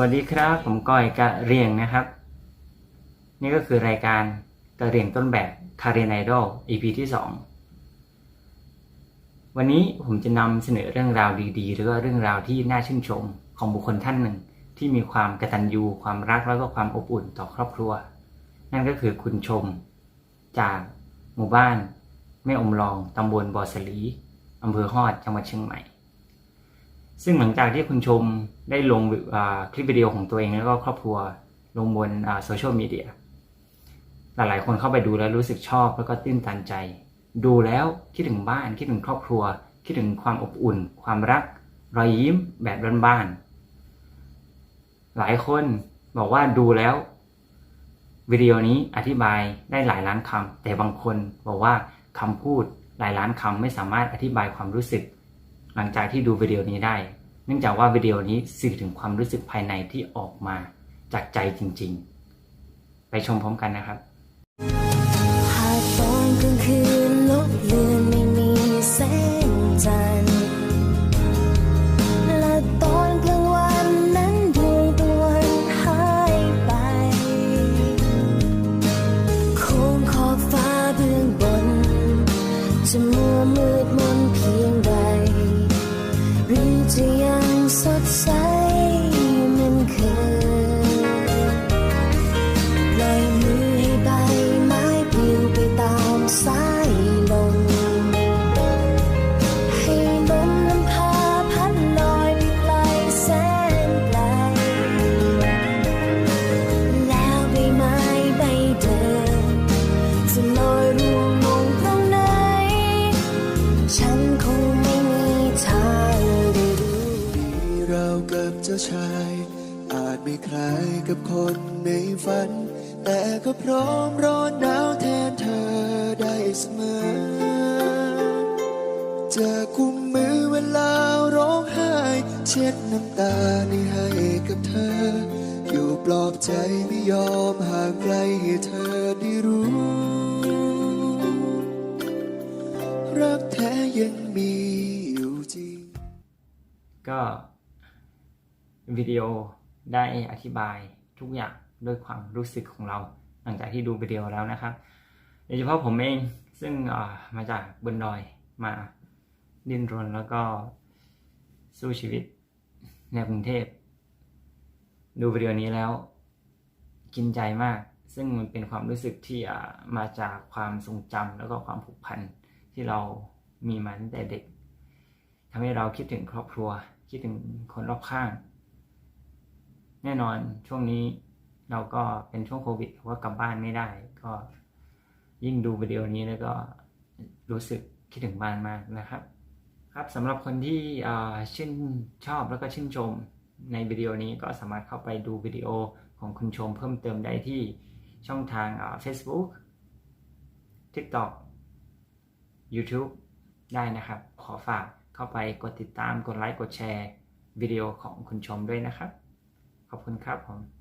วัสดีครับ ผมก้อยกะเรียงนะครับ นี่ก็คือรายการกะเรียงต้นแบบคาเรนไอดอล EP ที่ 2 วันนี้ผมจะนำเสนอเรื่องราวดีๆหรือว่าเรื่องราวที่น่าชื่นชมของบุคคลท่านหนึ่ง ที่มีความกตัญญูความรักแล้วก็ความอบอุ่นต่อครอบครัว นั่นก็คือคุณชม จากหมู่บ้านแม่อมรองตำบลบอสลีอำเภอฮอดจังหวัดเชียงใหม่ ซึ่งหลังจากที่คุณชมได้ลงคลิปวิดีโอของตัวเองแล้วก็ครอบครัวลงบนโซเชียลมีเดียหลายๆคนเข้าไปดูแล้วรู้สึกชอบแล้วก็ตื้นตันใจ ดูแล้วคิดถึงบ้านคิดถึงครอบครัว คิดถึงความอบอุ่น ความรัก รอยยิ้มแบบบ้านๆหลายคนบอกว่าดูแล้ววิดีโอนี้อธิบายได้หลายล้านคำแต่บางคนบอกว่าคำพูดหลายล้านคำไม่สามารถอธิบายความรู้สึก หลังจากที่ดูวิดีโอนี้ได้ เนื่องจากว่าวิดีโอนี้สื่อถึงความรู้สึกภายในที่ออกมาจากใจจริง ๆ ไปชมพร้อมกันนะครับหากตอนกลางคืนลบเลือนไม่มีแสงจันทร์และตอนกลางวันนั้นดวงตะวันหายไป โค้งขอบฟ้าเบื้องบนจะมั ฉันคงไม่มีทางได้รู้เรากับเจ้าชาย อาจไม่คล้ายกับคนในฝัน แต่ก็พร้อมร้อนหนาวแทนเธอได้เสมอ จะกุมมือเวลาร้องไห้ เช็ดน้ำตานี้ให้กับเธอ อยู่ปลอบใจไม่ยอมห่างไกลให้เธอได้รู้ รักแท้ยังมีอยู่จริง ก็วิดีโอได้อธิบายทุกอย่างด้วยความรู้สึกของเรา หลังจากที่ดูวิดีโอแล้วนะครับโดยเฉพาะผมเองซึ่งมาจากบนดอยมาดิ้นรนแล้วก็สู้ชีวิตในกรุงเทพ ดูวิดีโอนี้แล้วกินใจมาก ซึ่งมันเป็นความรู้สึกที่มาจากความทรงจำแล้วก็ความผูกพัน ที่เรามีมาตั้งแต่เด็กทำให้เราคิดถึงครอบครัว คิดถึงคนรอบข้าง แน่นอนช่วงนี้เราก็เป็นช่วงโควิดว่ากลับบ้านไม่ได้ ก็ยิ่งดูวิดีโอนี้แล้วก็รู้สึกคิดถึงบ้านมากนะครับ ครับสำหรับคนที่ชื่นชอบแล้วก็ชื่นชมในวิดีโอนี้ก็สามารถเข้าไปดูวิดีโอของคุณชมเพิ่มเติมได้ที่ช่องทาง Facebook TikTok YouTube ได้นะครับ ขอฝากเข้าไปกดติดตาม กดไลค์ กดแชร์วิดีโอของคุณชมด้วยนะครับ ขอบคุณครับผม